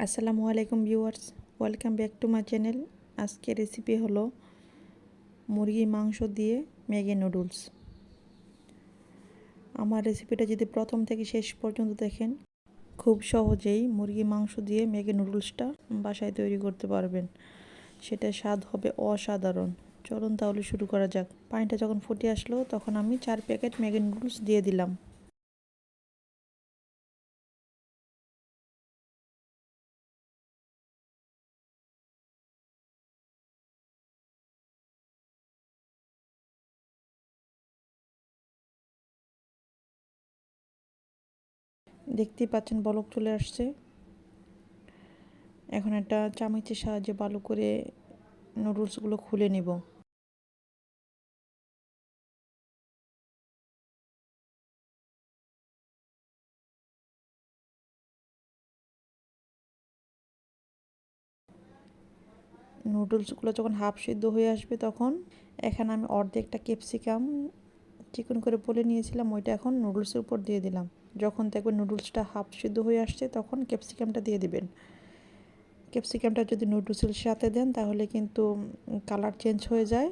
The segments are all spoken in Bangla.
আসসালামু আলাইকুম viewers, welcome back to my channel. আজকে রেসিপি হলো মুরগির মাংস দিয়ে ম্যাগি নুডলস। আমার রেসিপিটা যদি প্রথম থেকে শেষ পর্যন্ত দেখেন, খুব সহজেই মুরগি মাংস দিয়ে ম্যাগি নুডলসটা বাসায় তৈরি করতে পারবেন। সেটা স্বাদ হবে অসাধারণ। চলুন তাহলে শুরু করা যাক। পানিটা যখন ফুটে আসলো, তখন আমি চার প্যাকেট ম্যাগি নুডলস দিয়ে দিলাম। দেখতেই পাচ্ছেন বলক চলে আসছে। এখন একটা চামচের সাহায্যে ভালো করে নুডলসগুলো খুলে নেব। নুডলসগুলো যখন হাফ সিদ্ধ হয়ে আসবে তখন এখানে আমি অর্ধেকটা ক্যাপসিকাম চিকন করে বলে নিয়েছিলাম, ওইটা এখন নুডলসের উপর দিয়ে দিলাম। যখন দেখবেন নুডলসটা হাফ সিদ্ধ হয়ে আসছে, তখন ক্যাপসিকামটা দিয়ে দিবেন। ক্যাপসিকামটা যদি নুডলসের সাথে দেন, তাহলে কিন্তু কালার চেঞ্জ হয়ে যায়।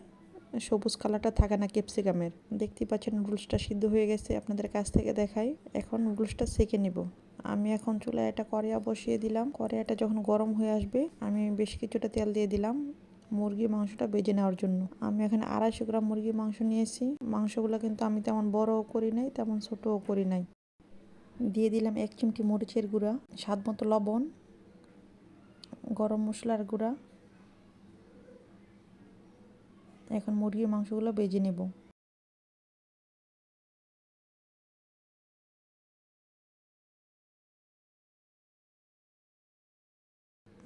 সবুজ কালারটা থাকে না ক্যাপসিকামের দেখতেই পাচ্ছেন নুডলসটা সিদ্ধ হয়ে গেছে, আপনাদের কাছ থেকে দেখাই। এখন নুডলসটা সেকে নিব। আমি এখন চুলায় একটা কড়াইয়া বসিয়ে দিলাম। কড়াইয়াটা যখন গরম হয়ে আসবে, আমি বেশ কিছুটা তেল দিয়ে দিলাম মুরগির মাংসটা বেজে নেওয়ার জন্য। আমি এখানে আড়াইশো গ্রাম মুরগির মাংস নিয়েছি। মাংসগুলো কিন্তু আমি তেমন বড়ও করি নাই, তেমন ছোটও করি নাই। দিয়ে দিলাম এক চিমটি মরিচের গুঁড়া, স্বাদ মতো লবণ, গরম মশলার গুঁড়া। এখন মুরগির মাংসগুলো বেজে নেব।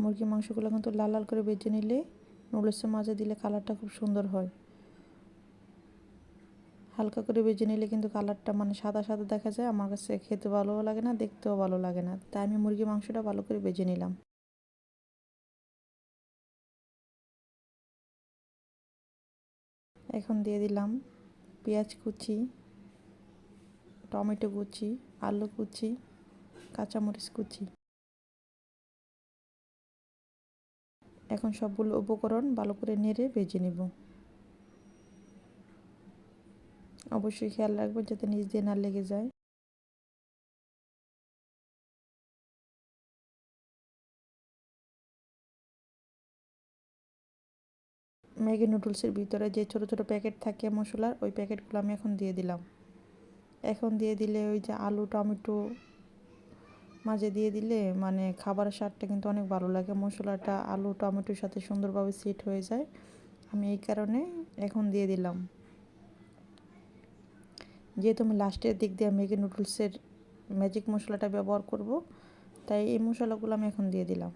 মুরগির মাংসগুলো কিন্তু লাল লাল করে বেজে নিলে, নুডলসের মাঝে দিলে কালারটা খুব সুন্দর হয়। হালকা করে বেজে নিলে কিন্তু কালারটা মানে সাদা সাদা দেখা যায়। আমার কাছে খেতে ভালোও লাগে না, দেখতেও ভালো লাগে না। তাই আমি মুরগি মাংসটা ভালো করে বেজে নিলাম। এখন দিয়ে দিলাম পেঁয়াজ কুচি, টমেটো কুচি, আলু কুচি, কাঁচামরিচ কুচি। এখন সবগুলো উপকরণ ভালো করে নেড়ে ভেজে নেব। অবশ্যই খেয়াল রাখবেন যাতে নিচ দিয়ে না লেগে যায়। ম্যাগি নুডলসের ভিতরে যে ছোট ছোট প্যাকেট থাকে মশলার, ওই প্যাকেটগুলো আমি এখন দিয়ে দিলাম। এখন দিয়ে দিলে ওই যে আলু, টমেটো মাঝে দিয়ে দিলে মানে খাবারের স্বাদটা কিন্তু অনেক ভালো লাগে। মশলাটা, আলু, টমেটোর সাথে সুন্দরভাবে সেট হয়ে যায়। আমি এই কারণে এখন দিয়ে দিলাম। যেহেতু আমি লাস্টের দিক দিয়ে ম্যাগি নুডলসের ম্যাজিক মশলাটা ব্যবহার করব, তাই এই মশলাগুলো আমি এখন দিয়ে দিলাম।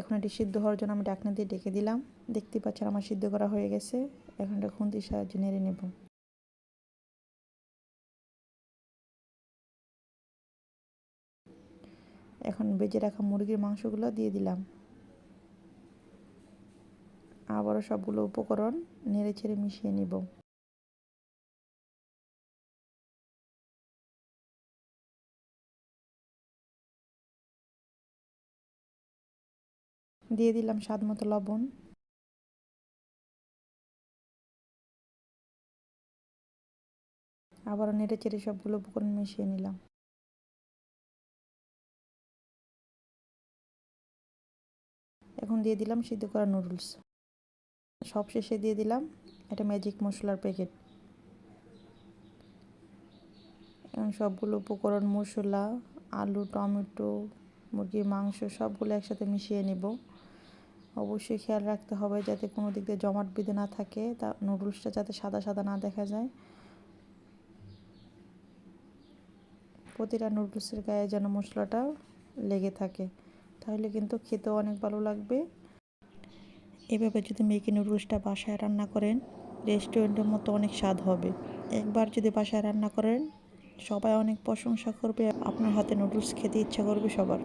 এখন এটি সিদ্ধ হওয়ার জন্য আমি ডাকনা দিয়ে ডেকে দিলাম। দেখতে পাচ্ছেন আমার সিদ্ধ করা হয়ে গেছে। এখন এটা খুন্তির সাহায্যে নেড়ে নেব। এখন বেজে রাখা মুরগির মাংসগুলো দিয়ে দিলাম। আবারও সবগুলো উপকরণ নেড়ে ছেড়ে মিশিয়ে নিব। দিয়ে দিলাম স্বাদ মতো লবণ। আবারও নেড়ে চেড়ে সবগুলো উপকরণ মিশিয়ে নিলাম। এখন দিয়ে দিলাম সিদ্ধ করা নুডলস। সব শেষে দিয়ে দিলাম একটা ম্যাজিক মশলার প্যাকেট এখন সবগুলো উপকরণ, মশলা, আলু, টমেটো, মুরগির মাংস সবগুলো একসাথে মিশিয়ে নেব। অবশ্যই খেয়াল রাখতে হবে যাতে কোনো দিক দিয়ে জমাট বেঁধে না থাকে, তা নুডলসটা যাতে সাদা সাদা না দেখা যায়। প্রতিটা নুডলসের গায়ে যেন মশলাটা লেগে থাকে, তাহলে কিন্তু খেতেও অনেক ভালো লাগবে। এভাবে যদি মেকি নুডলসটা বাসায় রান্না করেন রেস্টুরেন্টের মতো অনেক স্বাদ হবে। একবার যদি বাসায় রান্না করেন, সবাই অনেক প্রশংসা করবে, আপনার হাতে নুডলস খেতে ইচ্ছা করবে সবার।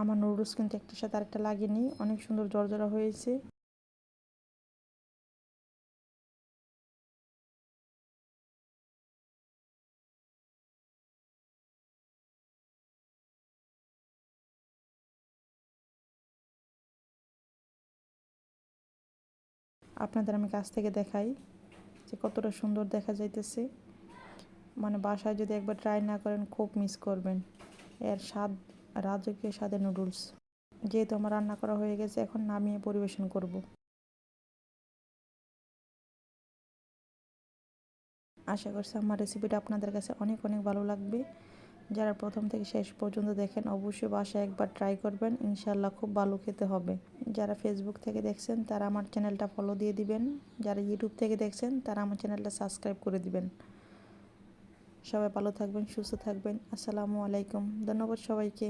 আমার নুডলস কিন্তু একটার সাথে আরেকটা লাগেনি অনেক সুন্দর জর্জরা হয়েছে। আপনাদের আমি কাছ থেকে দেখাই যে কতটা সুন্দর দেখা যাইতেছে। মানে বাসায় যদি একবার ট্রাই না করেন, খুব মিস করবেন। এর স্বাদ রাজকীয় স্বাদের নুডলস। যেহেতু আমার রান্না করা হয়ে গেছে, এখন নামিয়ে পরিবেশন করব। আশা করছি আমার রেসিপিটা আপনাদের কাছে অনেক অনেক ভালো লাগবে। যারা প্রথম থেকে শেষ পর্যন্ত দেখেন, অবশ্যই বাসায় একবার ট্রাই করবেন। ইনশাল্লাহ খুব ভালো খেতে হবে। যারা ফেসবুক থেকে দেখছেন, তারা আমার চ্যানেলটা ফলো দিয়ে দিবেন। যারা ইউটিউব থেকে দেখছেন, তারা আমার চ্যানেলটা সাবস্ক্রাইব করে দিবেন। সবাই ভালো থাকবেন সুস্থ থাকবেন। আসসালামু আলাইকুম। ধন্যবাদ সবাইকে।